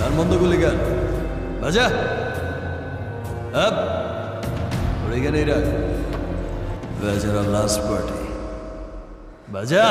গান বন্ধ করলি গান বাজা? আপ। ওর এখানেই রাখ। বাজার লাস্ট পার্টি বাজা?